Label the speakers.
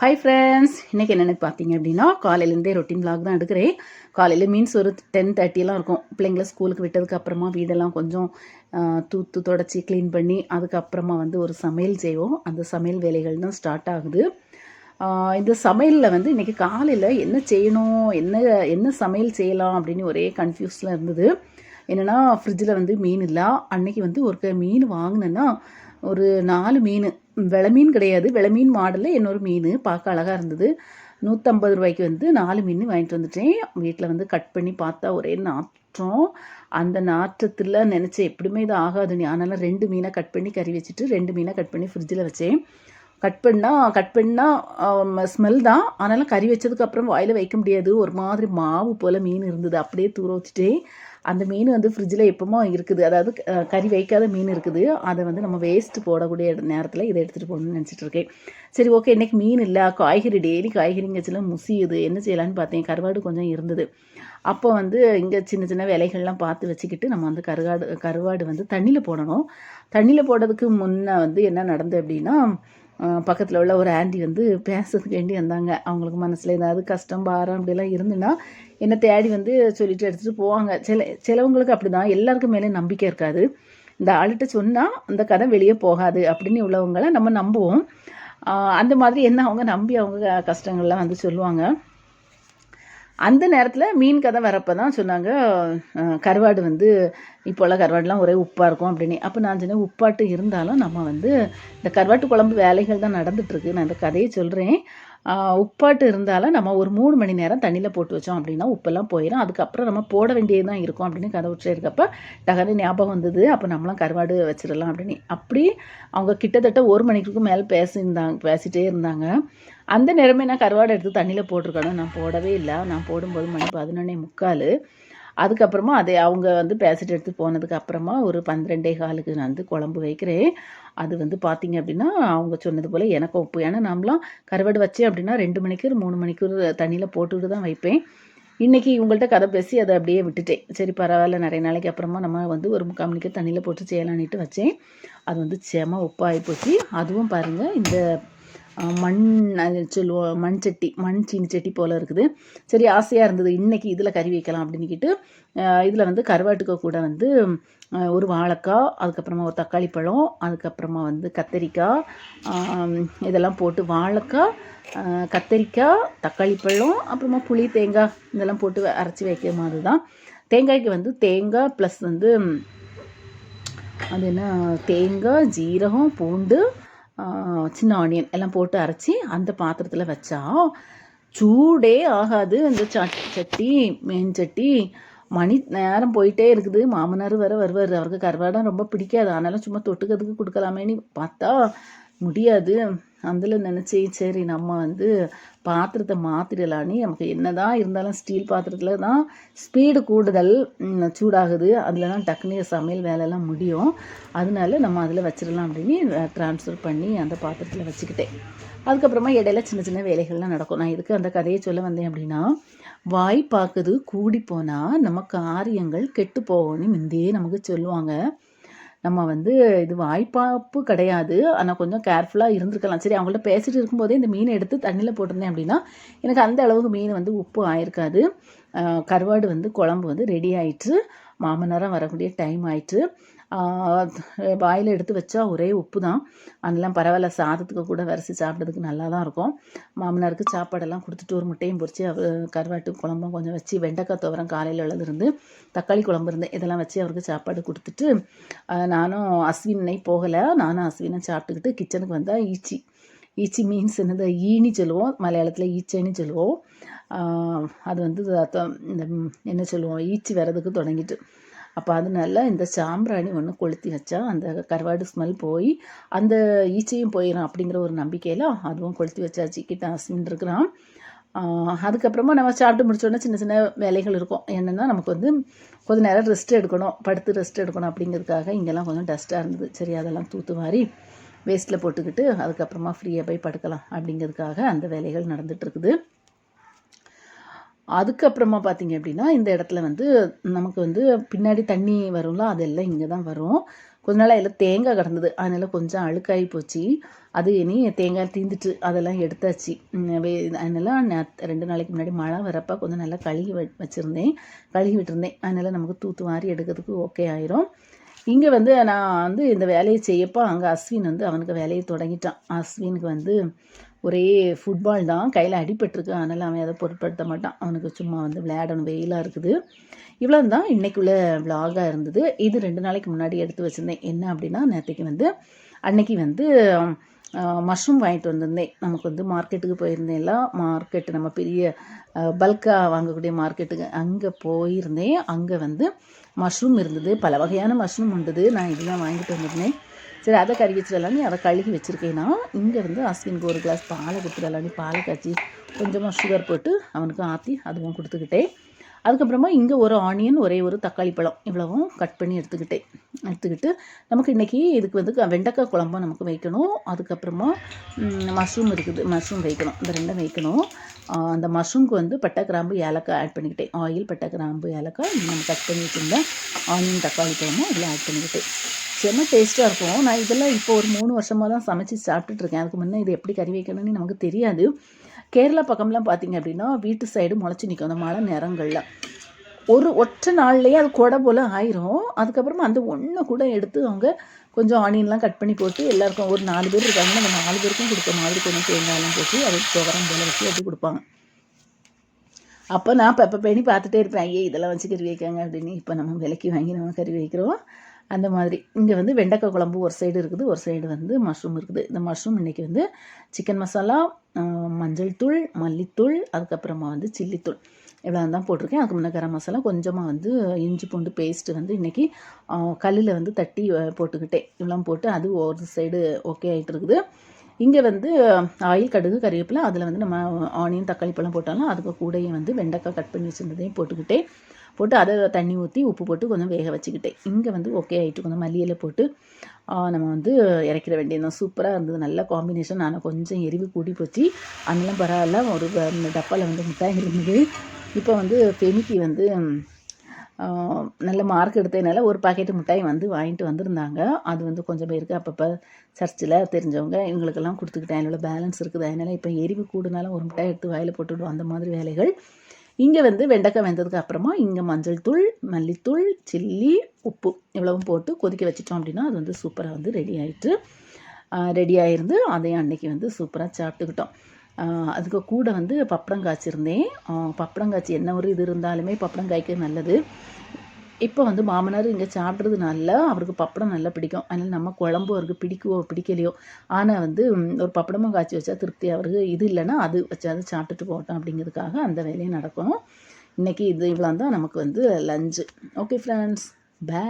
Speaker 1: Hi friends இன்றைக்கி என்னென்னு பார்த்தீங்க அப்படின்னா காலையிலேருந்தே ரொட்டீன் vlog தான் எடுக்கிறேன். காலையில் மீன்ஸ் ஒரு டென் தேர்ட்டிலாம் இருக்கும். பிள்ளைங்கள ஸ்கூலுக்கு விட்டதுக்கு அப்புறமா வீடெல்லாம் கொஞ்சம் தூத்து தொடச்சி க்ளீன் பண்ணி அதுக்கப்புறமா வந்து ஒரு சமையல் செய்வோம். அந்த சமையல் வேலைகள் தான் ஸ்டார்ட் ஆகுது. இந்த சமையலில் வந்து இன்றைக்கி காலையில் என்ன செய்யணும் என்ன என்ன சமையல் செய்யலாம் அப்படின்னு ஒரே கன்ஃபியூஸில் இருந்தது. என்னென்னா ஃப்ரிட்ஜில் வந்து மீன் இல்லை. அன்னைக்கு வந்து ஒரு மீன் வாங்கினேன்னா ஒரு நாலு மீன் விளமீன் கிடையாது. விளமீன் மாடலில் இன்னொரு மீன் பார்க்க அழகாக இருந்தது. நூற்றம்பது ரூபாய்க்கு வந்து நாலு மீன் வாங்கிட்டு வந்துட்டேன். வீட்டில் வந்து கட் பண்ணி பார்த்தா ஒரே நாற்றம். அந்த நாற்றத்தில் நினச்சேன் எப்படியுமே இது ஆகாது நீ அதனால் ரெண்டு மீனை கட் பண்ணி கறி வச்சுட்டு ரெண்டு மீனை கட் பண்ணி ஃப்ரிட்ஜில் வச்சேன். கட் பண்ணால் கட் பண்ணால் ஸ்மெல் தான். அதனால் கறி வச்சதுக்கப்புறம் வாயில் வைக்க முடியாது. ஒரு மாதிரி மாவு போல் மீன் இருந்தது. அப்படியே தூர வச்சுட்டேன் அந்த மீன் வந்து ஃப்ரிட்ஜில் எப்பவுமே இருக்குது. அதாவது கறி வைக்காத மீன் இருக்குது. அதை வந்து நம்ம வேஸ்ட் போடக்கூடிய நேரத்தில் இதை எடுத்துகிட்டு போகணும்னு நினச்சிட்டு இருக்கேன். சரி ஓகே இன்றைக்கி மீன் இல்லை. காய்கறி டெய்லி காய்கறிங்க வச்சுலாம் முசியுது. என்ன செய்யலான்னு பார்த்தேன். கருவாடு கொஞ்சம் இருந்தது. அப்போ வந்து இங்கே சின்ன சின்ன விலைகள்லாம் பார்த்து வச்சுக்கிட்டு நம்ம வந்து கருவாடு கருவாடு வந்து தண்ணியில் போடணும். தண்ணியில் போடுறதுக்கு முன்னே வந்து என்ன நடந்தது அப்படின்னா பக்கத்தில் உள்ள ஒரு ஆண்டி வந்து பேசுறதுக்கு வேண்டி வந்தாங்க. அவங்களுக்கு மனசில் ஏதாவது கஷ்டம் பாரம் அப்படிலாம் இருந்துன்னா என்னை தேடி வந்து சொல்லிட்டு எடுத்துகிட்டு போவாங்க. சில சிலவங்களுக்கு அப்படி தான் எல்லாருக்கும் மேலே நம்பிக்கை இருக்காது. இந்த ஆள்கிட்ட சொன்னால் அந்த கதை வெளியே போகாது அப்படின்னு உள்ளவங்கள நம்ம நம்புவோம். அந்த மாதிரி என்ன அவங்க நம்பி அவங்க கஷ்டங்கள்லாம் வந்து சொல்லுவாங்க. அந்த நேரத்தில் மீன் கதை வரப்போ தான் சொன்னாங்க கருவாடு வந்து இப்போல்லாம் கருவாடுலாம் ஒரே உப்பாக இருக்கும் அப்படின்னு. அப்போ நான் சொன்னேன் உப்பாட்டு இருந்தாலும் நம்ம வந்து இந்த கருவாட்டு குழம்பு வேலைகள் தான் நடந்துகிட்ருக்கு நான் இந்த கதையை சொல்கிறேன் உப்பாட்டு இருந்தாலும் நம்ம ஒரு மூணு மணி நேரம் தண்ணியில் போட்டு வச்சோம் அப்படின்னா உப்பெல்லாம் போயிடும் அதுக்கப்புறம் நம்ம போட வேண்டியது தான் இருக்கும் அப்படின்னு கதை விட்டு இருக்கப்ப ஞாபகம் வந்தது. அப்போ நம்மளாம் கருவாடு வச்சிடலாம் அப்படின்னு. அப்படி அவங்க கிட்டத்தட்ட ஒரு மணிக்கு மேலே பேசியிருந்தாங்க பேசிகிட்டே இருந்தாங்க. அந்த நேரமே நான் கருவாடை எடுத்து தண்ணியில் போட்டிருக்கணும். நான் போடவே இல்லை. நான் போடும்போது மணி பதினொன்னே முக்கால். அதுக்கப்புறமா அதை அவங்க வந்து பேசிட்டு எடுத்து போனதுக்கு அப்புறமா ஒரு பன்னிரெண்டே காலுக்கு நான் வந்து குழம்பு வைக்கிறேன். அது வந்து பார்த்திங்க அப்படின்னா அவங்க சொன்னது போல் எனக்கு உப்பு. ஏன்னா நம்மளாம் கருவாடு வச்சேன் அப்படின்னா ரெண்டு மணிக்கு மூணு மணிக்கு தண்ணியில் போட்டுட்டு தான் வைப்பேன். இன்றைக்கி இவங்கள்ட்ட கதை பேசி அதை அப்படியே விட்டுட்டேன். சரி பரவாயில்ல. நிறைய நாளைக்கு அப்புறமா நம்ம வந்து ஒரு முக்கால் மணிக்கு தண்ணியில் போட்டு செய்யலான்ட்டு வச்சேன். அது வந்து செம உப்பாகி போச்சு. அதுவும் பாருங்கள் இந்த மண் அது சொல்லுவோம் மண் சட்டி மண் சீனி சட்டி போல் இருக்குது. சரி ஆசையாக இருந்தது இன்றைக்கி இதில் கறி வைக்கலாம் அப்படின்னுக்கிட்டு இதில் வந்து கருவாட்டுக்கு கூட வந்து ஒரு வாழைக்காய் அதுக்கப்புறமா ஒரு தக்காளி பழம் அதுக்கப்புறமா வந்து கத்தரிக்காய் இதெல்லாம் போட்டு வாழைக்காய் கத்தரிக்காய் தக்காளி பழம் அப்புறமா புளி தேங்காய் இதெல்லாம் போட்டு அரைச்சி வைக்கிற மாதிரி தான் தேங்காய்க்கு வந்து தேங்காய் ப்ளஸ் வந்து அது என்ன தேங்காய் ஜீரகம் பூண்டு சின்ன ஆனியன் எல்லாம் போட்டு அரைச்சி அந்த பாத்திரத்தில் வச்சா சூடே ஆகாது. அந்த சட் சட்டி மேன் சட்டி மணி நேரம் போயிட்டே இருக்குது. மாமனார் வேற வருவார். அவருக்கு கருவாடம் ரொம்ப பிடிக்காது. ஆனாலும் சும்மா தொட்டுக்கிறதுக்கு கொடுக்கலாமேன்னு பார்த்தா முடியாது. அதில் நினச்சி சரி நம்ம வந்து பாத்திரத்தை மாற்றிடலான்னு நமக்கு என்ன தான் இருந்தாலும் ஸ்டீல் பாத்திரத்தில் தான் ஸ்பீடு கூடுதல் சூடாகுது. அதில் தான் டக்குனு சமையல் வேலையெல்லாம் முடியும். அதனால நம்ம அதில் வச்சிடலாம் அப்படின்னு ட்ரான்ஸ்ஃபர் பண்ணி அந்த பாத்திரத்தில் வச்சுக்கிட்டேன். அதுக்கப்புறமா இடையில சின்ன சின்ன வேலைகள்லாம் நடக்கும். நான் இதுக்கு அந்த கதையை சொல்ல வந்தேன் அப்படின்னா வாய் பார்க்குது கூடி போனால் நம்ம காரியங்கள் கெட்டு போகும்னு முந்தையே நமக்கு சொல்லுவாங்க. நம்ம வந்து இது வாய்ப்பாப்பு கிடையாது. ஆனால் கொஞ்சம் கேர்ஃபுல்லாக இருந்திருக்கலாம். சரி அவங்கள்ட்ட பேசிட்டு இருக்கும்போதே இந்த மீனை எடுத்து தண்ணியில் போட்டிருந்தேன் அப்படின்னா எனக்கு அந்த அளவுக்கு மீன் வந்து உப்பு ஆயிருக்காது. கருவாடு வந்து குழம்பு வந்து ரெடி ஆயிட்டு மாமனாரம் வரக்கூடிய டைம் ஆயிட்டு வாயில் எடுத்து வச்சா ஒரே உப்பு தான் அதெல்லாம் பரவாயில்ல சாதத்துக்கு கூட வரிசி சாப்பிட்றதுக்கு நல்லா தான் இருக்கும். மாமனாருக்கு சாப்பாடெல்லாம் கொடுத்துட்டு ஒரு முட்டையும் பொறிச்சு கருவாட்டு குழம்பும் கொஞ்சம் வச்சு வெண்டைக்காய் துவரம் காலையில் உள்ளது இருந்து தக்காளி குழம்பு இருந்து இதெல்லாம் வச்சு அவருக்கு சாப்பாடு கொடுத்துட்டு நானும் அஸ்வினை போகலை. நானும் அஸ்வினும் சாப்பிட்டுக்கிட்டு கிச்சனுக்கு வந்தால் ஈச்சி. ஈச்சி மீன்ஸ் என்னது? ஈனி சொல்லுவோம். மலையாளத்தில் ஈச்சைன்னு சொல்லுவோம். அது வந்து இந்த என்ன சொல்லுவோம்? ஈச்சி வரதுக்கு தொடங்கிட்டு. அப்போ அதனால இந்த சாம்பிராணி ஒன்று கொளுத்தி வச்சா அந்த கருவாடு ஸ்மெல் போய் அந்த ஈச்சையும் போயிடும் அப்படிங்கிற ஒரு நம்பிக்கையில் அதுவும் கொளுத்தி வச்சாச்சு. கிட்ட அஸ்வின் இருக்கிறான். அதுக்கப்புறமா நம்ம சாப்பிட்டு முடிச்சோடனே சின்ன சின்ன வேலைகள் இருக்கும். என்னென்னா நமக்கு வந்து கொஞ்சம் நேரம் ரெஸ்ட் எடுக்கணும். படுத்து ரெஸ்ட் எடுக்கணும் அப்படிங்கிறதுக்காக இங்கெல்லாம் கொஞ்சம் டஸ்ட்டாக இருந்தது. சரி அதெல்லாம் தூத்து மாதிரி வேஸ்ட்டில் போட்டுக்கிட்டு அதுக்கப்புறமா ஃப்ரீயாக போய் படுக்கலாம் அப்படிங்கிறதுக்காக அந்த வேலைகள் நடந்துகிட்ருக்குது இருக்குது. அதுக்கப்புறமா பார்த்தீங்க அப்படின்னா இந்த இடத்துல வந்து நமக்கு வந்து பின்னாடி தண்ணி வரும்ல அதெல்லாம் இங்கே தான் வரும். கொஞ்ச நாள் எல்லாம் தேங்காய் கிடந்தது. அதனால் கொஞ்சம் அழுக்காகி போச்சு. அது இனி தேங்காய் தீந்துட்டு அதெல்லாம் எடுத்தாச்சு. அதனால் வே- அதனால ரெண்டு நாளைக்கு முன்னாடி மழை வரப்போ கொஞ்சம் நல்லா கழுகி வச்சுருந்தேன். கழுகி விட்டுருந்தேன். அதனால் நமக்கு தூத்து வாரி எடுக்கிறதுக்கு ஓகே ஆயிரும். இங்கே வந்து நான் வந்து இந்த வேலையை செய்யப்போ அங்கே அஸ்வின் வந்து அவனுக்கு வேலையை தொடங்கிட்டான். அஸ்வினுக்கு வந்து ஒரே ஃபுட்பால் தான். கையில் அடிபட்டிருக்கு. அதனால் அவன் அதை பொருட்படுத்த மாட்டான். அவனுக்கு சும்மா வந்து விளையாடணும். வெயிலாக இருக்குது. இவ்வளோ தான் இன்றைக்குள்ள விலாகாக இருந்தது. இது ரெண்டு நாளைக்கு முன்னாடி எடுத்து வச்சுருந்தேன். என்ன அப்படின்னா நேற்றுக்கு வந்து அன்னைக்கு வந்து மஷ்ரூம் வாங்கிட்டு வந்திருந்தேன். நமக்கு வந்து மார்க்கெட்டுக்கு போயிருந்தேன்ல மார்க்கெட்டு நம்ம பெரிய பல்காக வாங்கக்கூடிய மார்க்கெட்டுக்கு அங்கே போயிருந்தேன். அங்கே வந்து மஷ்ரூம் இருந்தது. பல வகையான மஷ்ரூம் இருந்தது நான் இதெல்லாம் வாங்கிட்டு வந்திருந்தேன். சரி அதை கறி வச்சிடலான்னு அதை கழுகி வச்சுருக்கேன்னா இங்கே வந்து அஸ்வினுக்கு ஒரு கிளாஸ் பாலை கொடுத்துடலான்னு பாலை காய்ச்சி கொஞ்சமாக சுகர் போட்டு அவனுக்கு ஆற்றி அதுவும் கொடுத்துக்கிட்டேன். அதுக்கப்புறமா இங்கே ஒரு ஆனியன் ஒரே ஒரு தக்காளி பழம் இவ்வளவும் கட் பண்ணி எடுத்துக்கிட்டேன். எடுத்துக்கிட்டு நமக்கு இன்றைக்கி இதுக்கு வந்து வெண்டைக்காய் குழம்பும் நமக்கு வைக்கணும். அதுக்கப்புறமா மஷ்ரூம் இருக்குது. மஷ்ரூம் வைக்கணும். இந்த ரெண்டும் வைக்கணும். அந்த மஷ்ரூம்க்கு வந்து பட்டை கிராம்பு ஏலக்காய் ஆட் பண்ணிக்கிட்டேன். ஆயில் பட்டை கிராம்பு ஏலக்காய் நம்ம கட் பண்ணி வச்சுருந்தேன் ஆனியன் தக்காளி பழமும் இதில் ஆட் பண்ணிக்கிட்டேன். செம்ம டேஸ்ட்டாக இருக்கும். நான் இதெல்லாம் இப்போ ஒரு மூணு வருஷமாக தான் சமைச்சு சாப்பிட்டுட்ருக்கேன் அதுக்கு முன்னே இது எப்படி கறி வைக்கணும்னு நமக்கு தெரியாது. கேரளா பக்கம்லாம் பார்த்தீங்க அப்படின்னா வீட்டு சைடு முளைச்சி நிற்கும் அந்த மழை நேரங்களில். ஒரு ஒற்றை நாள்லேயே அது கொடை போல் ஆயிரும். அதுக்கப்புறமா அந்த ஒன்று கூட எடுத்து அவங்க கொஞ்சம் ஆனியன்லாம் கட் பண்ணி போட்டு எல்லாருக்கும் ஒரு நாலு பேர் இருக்காங்கன்னா அந்த நாலு பேருக்கும் கொடுத்த மாதிரி கொஞ்சம் தேங்காயெல்லாம் போட்டு அது துவரம் போல் வச்சு அப்படி கொடுப்பாங்க. அப்போ நான் பெப்ப பேணி பார்த்துட்டே இருப்பேன். ஐயே இதெல்லாம் வச்சு கறி வைக்காங்க அப்படின்னு. இப்போ நம்ம விலைக்கு வாங்கி நம்ம கறி வைக்கிறோம். அந்த மாதிரி. இங்கே வந்து வெண்டைக்காய் குழம்பு ஒரு சைடு இருக்குது ஒரு சைடு வந்து மஷ்ரூம் இருக்குது. இந்த மஷ்ரூம் இன்றைக்கி வந்து சிக்கன் மசாலா மஞ்சள் தூள் மல்லித்தூள் அதுக்கப்புறமா வந்து சில்லித்தூள் இவ்வளோ தான் போட்டிருக்கேன். அதுக்கு முன்னே கரம் மசாலா கொஞ்சமாக வந்து இஞ்சி பூண்டு பேஸ்ட்டு வந்து இன்றைக்கி கல்லில் வந்து தட்டி போட்டுக்கிட்டேன். இவ்வளோ போட்டு அது ஒரு சைடு ஓகே ஆகிட்டு இருக்குது. இங்கே வந்து ஆயில் கடுகு கறிவேப்பிலை அதில் வந்து நம்ம ஆனியன் தக்காளி பழம் போட்டாலும் அதுக்கு கூடயே வந்து வெண்டைக்காய் கட் பண்ணி வச்சுருந்ததையும் போட்டுக்கிட்டேன். போட்டு அதை தண்ணி ஊற்றி உப்பு போட்டு கொஞ்சம் வேக வச்சுக்கிட்டேன் இங்கே வந்து ஓகே ஆகிட்டு கொஞ்சம் மல்லியில் போட்டு நம்ம வந்து இறக்கிட வேண்டியது சூப்பராக இருந்தது. நல்ல காம்பினேஷன் ஆனால் கொஞ்சம் எரிவு கூடி போச்சு. அதெல்லாம் பரவாயில்ல. ஒரு இந்த டப்பாவில் வந்து மிட்டாய் இருந்தது. இப்போ வந்து ஃபெமிக்கு வந்து நல்ல மார்க் எடுத்ததுனால ஒரு பாக்கெட்டு மிட்டாய் வந்து வாங்கிட்டு வந்திருந்தாங்க. அது வந்து கொஞ்சம் பேருக்கு அப்பப்போ சர்ச்சில் தெரிஞ்சவங்க இவங்களுக்கெல்லாம் கொடுத்துக்கிட்டேன். என்னோட பேலன்ஸ் இருக்குது? அதனால் இப்போ எரிவு கூடுனாலும் ஒரு மிட்டாய் எடுத்து வாயில் போட்டுவிடுவோம். அந்த மாதிரி வேலைகள். இங்கே வந்து வெண்டைக்காய் வெந்ததுக்கு அப்புறமா இங்கே மஞ்சள் தூள் மல்லித்தூள் சில்லி உப்பு இவ்வளவும் போட்டு கொதிக்க வச்சிட்டோம் அப்படின்னா அது வந்து சூப்பராக வந்து ரெடி ஆகிட்டு ரெடி ஆகிருந்து அதையும் அன்னைக்கு வந்து சூப்பராக சாப்பிட்டுக்கிட்டோம். அதுக்கு கூட வந்து பப்படம் காய்ச்சிருந்தேன் பப்படம் காய்ச்சி என்ன ஒரு இது இருந்தாலுமே பப்படம் காய்க்க நல்லது. இப்போ வந்து மாமனார் இங்கே சாப்பிட்றதுனால அவருக்கு பப்படம் நல்லா பிடிக்கும். அதனால் நம்ம குழம்பு அவருக்கு பிடிக்குவோ பிடிக்கலையோ ஆனால் வந்து ஒரு பப்படமும் காய்ச்சி வச்சா திருப்தி. அவருக்கு இது இல்லைன்னா அது வச்சாது சாப்பிட்டுட்டு போட்டோம் அப்படிங்கிறதுக்காக அந்த வேலையும் நடக்கும் இன்றைக்கி இது இவ்வளோ தான் நமக்கு வந்து லஞ்சு ஓகே ஃப்ரெண்ட்ஸ் பை